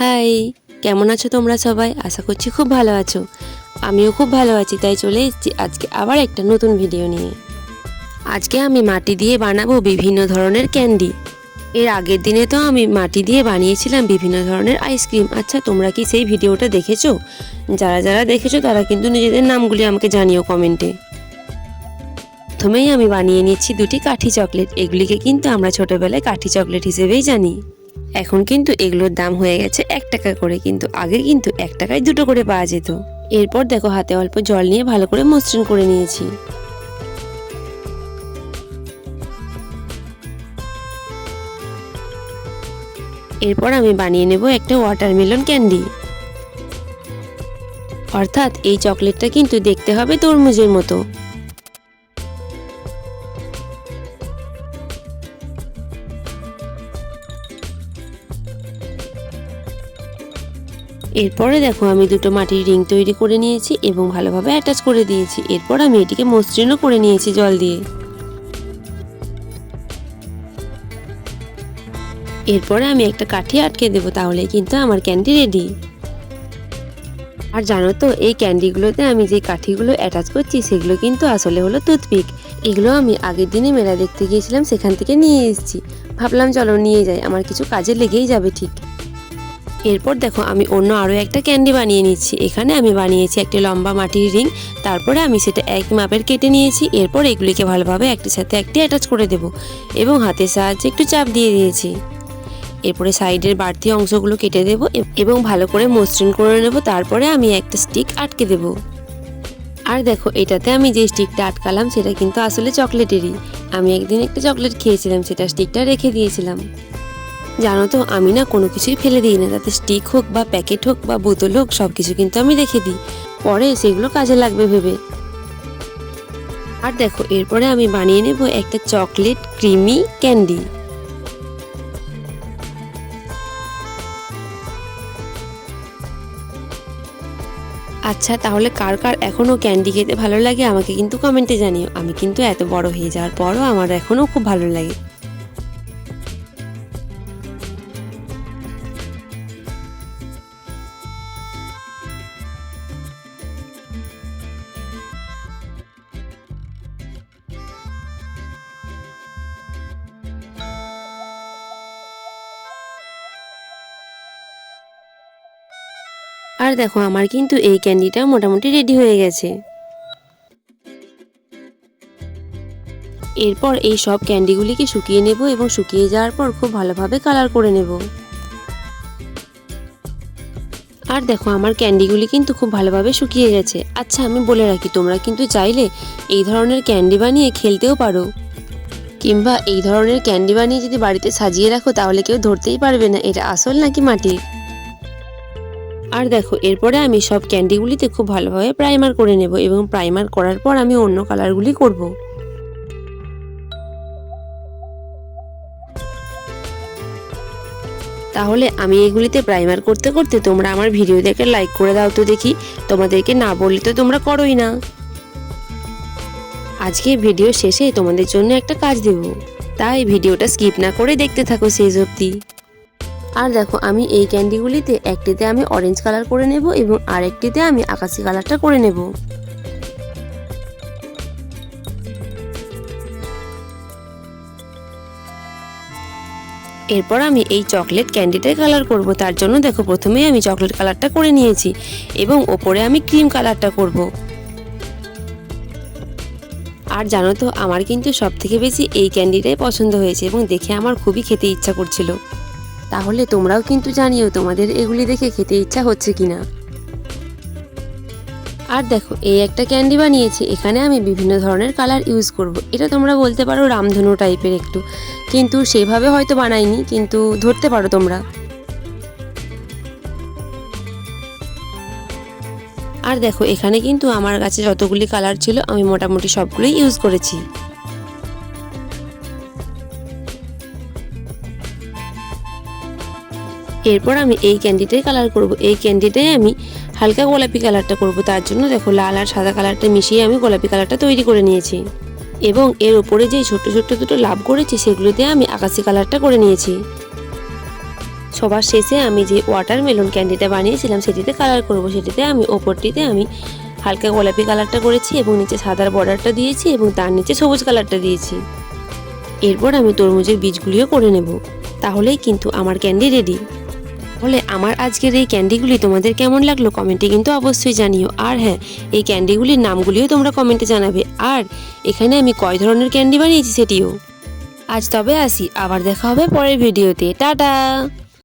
High, কেমন আছো তোমরা সবাই? আশা করছি খুব ভালো আছো। আমিও খুব ভালো আছি, তাই চলে এসেছি আজকে আবার একটা নতুন ভিডিও নিয়ে। আজকে আমি মাটি দিয়ে বানাবো বিভিন্ন ধরনের ক্যান্ডি এর আগের দিনে তো আমি মাটি দিয়ে বানিয়েছিলাম বিভিন্ন ধরনের আইসক্রিম আচ্ছা তোমরা কি সেই ভিডিওটা দেখেছ? যারা যারা দেখেছ, তারা কিন্তু নিজেদের নামগুলি আমাকে জানিও কমেন্টে প্রথমেই আমি বানিয়ে নিচ্ছি দুটি কাঠি চকলেট এগুলিকে কিন্তু আমরা ছোটবেলায় কাঠি চকলেট হিসেবেই জানি। এখন কিন্তু এগুলোর দাম হয়ে গেছে এক টাকা করে, কিন্তু আগে কিন্তু এক টাকায় দুটো করে পাওয়া যেত। এরপর দেখো হাতে অল্প জল নিয়ে ভালো করে মসৃণ করে নিয়েছি। এরপর আমি বানিয়ে নেব একটা ওয়াটারমেলন ক্যান্ডি অর্থাৎ এই চকলেটটা কিন্তু দেখতে হবে তরমুজের মতো। এরপরে দেখো আমি দুটো মাটির রিং তৈরি করে নিয়েছি এবং ভালোভাবে অ্যাটাচ করে দিয়েছি। এরপর আমি এটিকে মসৃণও করে নিয়েছি জল দিয়ে। এরপরে আমি একটা কাঠি আটকে দেবো, তাহলে কিন্তু আমার ক্যান্ডি রেডি আর জানো তো, এই ক্যান্ডিগুলোতে আমি যে কাঠিগুলো অ্যাটাচ করছি, সেগুলো কিন্তু আসলে হলো টুথপিক এগুলো আমি আগের দিনে মেলা দেখতে গিয়েছিলাম, সেখান থেকে নিয়ে এসেছি। ভাবলাম চলো নিয়ে যাই, আমার কিছু কাজে লেগেই যাবে ঠিক। এরপর দেখো আমি অন্য আরও একটা ক্যান্ডি বানিয়ে নিচ্ছি। এখানে আমি বানিয়েছি একটি লম্বা মাটির রিং। তারপরে আমি সেটা এক মাপের কেটে নিয়েছি। এরপর এগুলিকে ভালোভাবে একটির সাথে একটি অ্যাটাচ করে দেব এবং হাতের সাহায্যে একটু চাপ দিয়ে দিয়েছি। এরপরে সাইডের বাড়তি অংশগুলো কেটে দেব এবং ভালো করে মসৃণ করে নেব। তারপরে আমি একটা স্টিক আটকে দেব। আর দেখো, এটাতে আমি যে স্টিকটা আটকালাম সেটা কিন্তু আসলে চকলেটেরই। আমি একদিন একটা চকলেট খেয়েছিলাম, সেটা স্টিকটা রেখে দিয়েছিলাম। জানো তো, আমি না কোনো কিছুই ফেলে দিই না। তাতে স্টিক হোক বা প্যাকেট হোক বা বোতল হোক সব কিছু কিন্তু আমি রেখে দিই। পরে সেগুলো কাজে লাগবে ভেবে। আর দেখো, এরপরে আমি বানিয়ে নেব একটা চকলেট ক্রিমি ক্যান্ডি। আচ্ছা তাহলে কার কার এখনও ক্যান্ডি খেতে ভালো লাগে আমাকে কিন্তু কমেন্টে জানিও। আমি কিন্তু এত বড় হয়ে যাওয়ার পরও আমার এখনও খুব ভালো লাগে। আর দেখো, আমার কিন্তু এই ক্যান্ডিটা মোটামুটি রেডি হয়ে গেছে। এরপর এই সব ক্যান্ডিগুলিকে শুকিয়ে নেব এবং শুকিয়ে যাওয়ার পর খুব ভালোভাবে কালার করে নেব। আর দেখো, আমার ক্যান্ডিগুলি কিন্তু খুব ভালোভাবে শুকিয়ে গেছে। আচ্ছা আমি বলে রাখি, তোমরা কিন্তু চাইলে এই ধরনের ক্যান্ডি বানিয়ে খেলতেও পারো। কিংবা এই ধরনের ক্যান্ডি বানিয়ে যদি বাড়িতে সাজিয়ে রাখো, তাহলে কেউ ধরতেই পারবে না, এটা আসল নাকি মাটির? আর দেখো, এরপরে আমি সব ক্যান্ডিগুলিতে খুব ভালোভাবে প্রাইমার করে নেব এবং প্রাইমার করার পর আমি অন্য কালারগুলি করব। তাহলে আমি এগুলিতে প্রাইমার করতে করতে তোমরা আমার ভিডিও দেখে লাইক করে দাও তো দেখি। তোমাদেরকে না বললে তো তোমরা করোই না। আজকে ভিডিও শেষে তোমাদের জন্য একটা কাজ দেব। তাই ভিডিওটা স্কিপ না করে দেখতে থাকো শেষ অবধি। আর দেখো, আমি এই ক্যান্ডিগুলিতে একটিতে আমি অরেঞ্জ কালার করে নেব এবং আরেকটিতে আমি আকাশি কালারটা করে নেব। এরপর আমি এই চকলেট ক্যান্ডিটাই কালার করব। তার জন্য দেখো, প্রথমেই আমি চকলেট কালারটা করে নিয়েছি এবং ওপরে আমি ক্রিম কালারটা করব। আর জানো তো, আমার কিন্তু সব থেকে বেশি এই ক্যান্ডিটাই পছন্দ হয়েছে এবং দেখে আমার খুবই খেতে ইচ্ছা করছিল। তাহলে তোমরাও কিন্তু জানিও তোমাদের এগুলি দেখে খেতে ইচ্ছা হচ্ছে কিনা। আর দেখো, এই একটা ক্যান্ডি বানিয়েছি, এখানে আমি বিভিন্ন ধরনের কালার ইউজ করব। এটা তোমরা বলতে পারো রামধনু টাইপের একটু। কিন্তু সেভাবে হয়তো বানাইনি, কিন্তু ধরতে পারো তোমরা। আর দেখো, এখানে কিন্তু আমার কাছে যতগুলি কালার ছিল, আমি মোটামুটি সবগুলোই ইউজ করেছি। এরপর আমি এই ক্যান্ডিটাই কালার করব। এই ক্যান্ডিটাই আমি হালকা গোলাপি কালারটা করব। তার জন্য দেখো লাল আর সাদা কালারটা মিশিয়ে আমি গোলাপি কালারটা তৈরি করে নিয়েছি। এবং এর ওপরে যে ছোট্ট ছোট্ট দুটো লাভ করেছি, সেগুলোতে আমি আকাশি কালারটা করে নিয়েছি। সবার শেষে আমি যে ওয়াটারমেলন ক্যান্ডিটা বানিয়েছিলাম, সেটিতে কালার করব। সেটিতে আমি ওপরটিতে আমি হালকা গোলাপি কালারটা করেছি এবং নিচে সাদার বর্ডারটা দিয়েছি এবং তার নিচে সবুজ কালারটা দিয়েছি। এরপর আমি তরমুজের বীজগুলিও করে নেব। তাহলেই কিন্তু আমার ক্যান্ডি রেডি তাহলে আমার আজকের এই ক্যান্ডিগুলি তোমাদের কেমন লাগল কমেন্টে কিন্তু অবশ্যই জানিও। আর হ্যাঁ এই ক্যান্ডিগুলির নামগুলিও তোমরা কমেন্টে জানাবে। আর এখানে আমি কয় ধরনের ক্যান্ডি বানিয়েছি সেটিও। আজ তবে আসি, আবার দেখা হবে পরের ভিডিওতে টাটা!